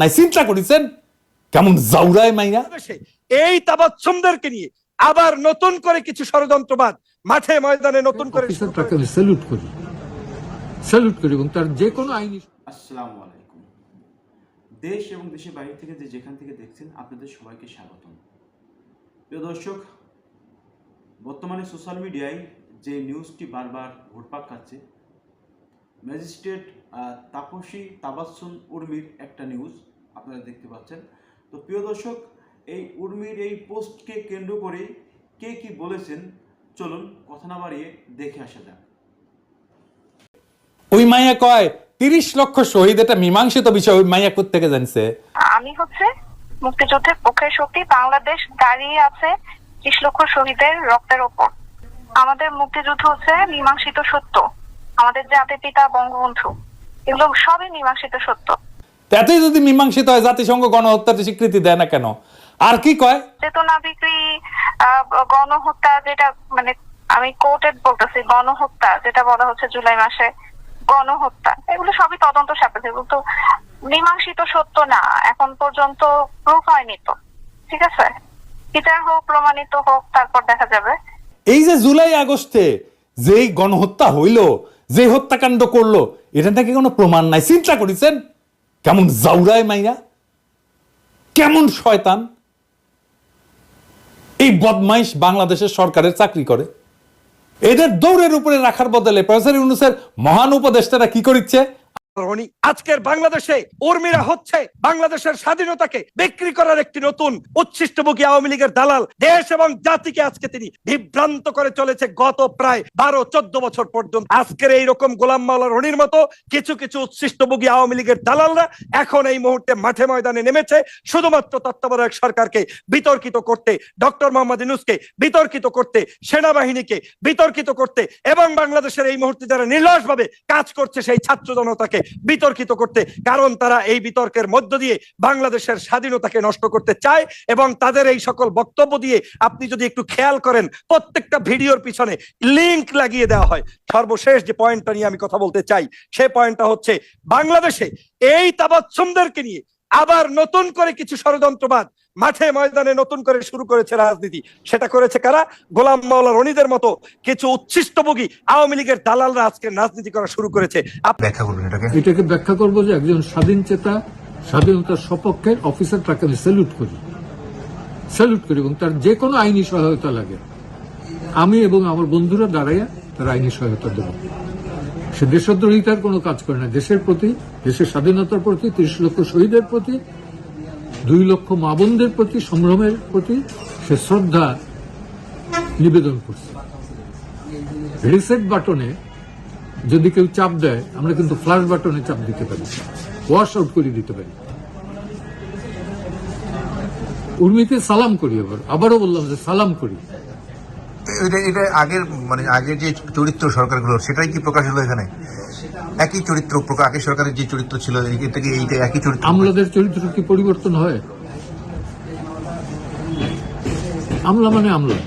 নাই চিন্তা করেছেন? কেমন জাউরায় মাইয়া এই তাবাচ্ছুমদেরকে নিয়ে আবার নতুন করে কিছু ষড়যন্ত্রবাদ মাঠে ময়দানে নতুন করে আমি স্যালুট করি। স্যালুট করি এবং তার যে কোনো আইনি আসসালামু আলাইকুম। দেশ এবং দেশের বাইরে থেকে যে যেখান থেকে দেখছেন আপনাদের সবাইকে স্বাগতম। প্রিয় দর্শক বর্তমানে সোশ্যাল মিডিয়ায় যে নিউজটি বারবার ঘুরপাক খাচ্ছে ম্যাজিস্ট্রেট আহ, তাপসী তাবাসুম উর্মির একটা নিউজ আপনারা দেখতে পাচ্ছেন। তো প্রিয় দর্শক এই উর্মির এই পোস্টকে কেন্দ্র করে কে কি বলেছেন চলুন কথা না বাড়িয়ে দেখে আসা যাক। ওই মাইয়া কয় তিরিশ লক্ষ শহীদ এটা মীমাংসিত বিষয় ওই মাইয়া থেকে জানছে? আমি হচ্ছে মুক্তিযুদ্ধের পক্ষের শক্তি বাংলাদেশ দাঁড়িয়ে আছে ত্রিশ লক্ষ শহীদের রক্তের ওপর। আমাদের মুক্তিযুদ্ধ হচ্ছে মীমাংসিত সত্য। আমাদের জাতির পিতা বঙ্গবন্ধু এগুলো সবই মীমাংসিত সত্য। তাতেই যদি মীমাংসিত হয় জাতিসংঘ গণহত্যার স্বীকৃতি দেয় না কেন? আর কি কয়? চেতনা বিক্রি গণহত্যা যেটা মানে আমি কোর্টেড বলতেছি গণহত্যা যেটা বলা হচ্ছে জুলাই মাসে গণহত্যা এগুলো সবই তদন্ত সাপেক্ষে কিন্তু মীমাংসিত সত্য না এখন পর্যন্ত প্রুফ হয়নি তো। ঠিক আছে? বিচার হোক প্রমাণিত হোক তারপর দেখা যাবে। এই যে জুলাই আগস্টে যেই গণহত্যা হইল যে হত্যাকাণ্ড করল, এটা নাকি কোনো প্রমাণ নাই? চিন্তা করেছেন? কেমন জাউরায় মাইয়া কেমন শয়তান? এই বদমাইশ বাংলাদেশের সরকারের চাকরি করে। এদের দৌড়ের উপরে রাখার বদলে প্রফেসর ইউনুসের মহান উপদেষ্টারা কি করিচ্ছে? আজকের বাংলাদেশে উর্মিরা হচ্ছে বাংলাদেশের স্বাধীনতাকে বিক্রি করার একটি নতুন উচ্ছিষ্টভোগী আওয়ামী লীগের দালাল। দেশ এবং জাতিকে আজকে তিনি বিভ্রান্ত করে চলেছে গত প্রায় বারো, চোদ্দ বছর পর্যন্ত। আজকের এই রকম গোলাম মাওলা রনির মতো কিছু কিছু উচ্ছিষ্টভোগী আওয়ামী লীগের দালালরা এখন এই মুহূর্তে মাঠে ময়দানে নেমেছে। শুধুমাত্র তত্ত্বাবধায়ক সরকারকে বিতর্কিত করতে, ডক্টর মোহাম্মদ ইনুসকে বিতর্কিত করতে, সেনাবাহিনীকে বিতর্কিত করতে এবং বাংলাদেশের এই মুহূর্তে যারা নির্লসভাবে কাজ করছে সেই ছাত্র জনতাকে বিতর্কিত করতে, কারণ তারা এই বিতর্কের মধ্য দিয়ে বাংলাদেশের স্বাধীনতাকে নষ্ট করতে চায় এবং তাদের এই সকল বক্তব্য দিয়ে আপনি যদি একটু খেয়াল করেন, প্রত্যেকটা ভিডিওর পিছনে লিংক লাগিয়ে দেওয়া হয়। সর্বশেষ যে পয়েন্টটা নিয়ে আমি কথা বলতে চাই, সে পয়েন্টটা হচ্ছে বাংলাদেশে এই তাবাচ্ছুমদেরকে নিয়ে আবার নতুন করে কিছু ষড়যন্ত্রবাদ মাঠে ময়দানে নতুন করে শুরু করেছে রাজনীতি। সেটা করেছে কারা? গোলাম মাওলা রনিদের মতো কিছু উচ্ছিষ্টভোগী আওয়ামী লীগের দালালরা আজকে রাজনীতি করা শুরু করেছে। ব্যাখ্যা করবেন এটাকে। এটাকে ব্যাখ্যা করব যে একজন স্বাধীন চেতা স্বাধীনতার সপক্ষের অফিসারটাকে আমি স্যালুট করি। স্যালুট করি এবং তার যে কোনো আইনি সহায়তা লাগে। আমি এবং আমার বন্ধুরা দাঁড়াইয়া তার আইনি সহায়তা দেব। সে দেশদ্রোহিতার কোনো কাজ করে না। দেশের প্রতি দেশের স্বাধীনতার প্রতি ত্রিশ লক্ষ শহীদের প্রতি দুই লক্ষ মা বোনদের প্রতি, সংগ্রামের প্রতি সে শ্রদ্ধা নিবেদন করছে। রিসেট বাটনে যদি কেউ চাপ দেয়, আমরা কিন্তু ফ্লাশ বাটনে চাপ দিতে পারি, ওয়াশ আউট করে দিতে পারি। উর্মিকে সালাম করি এবার, আবারও বললাম যে সালাম করি। এটা এটা আগের মানে আগের যে চরিত্র সরকারগুলোর, সেটাই কি প্রকাশ হলো এখানে? একই চরিত্র আগে সরকারের যে চরিত্র ছিল থেকে এইটা একই চরিত্র আমলাদের চরিত্র কি পরিবর্তন হয়? আমলা মানে আমলা।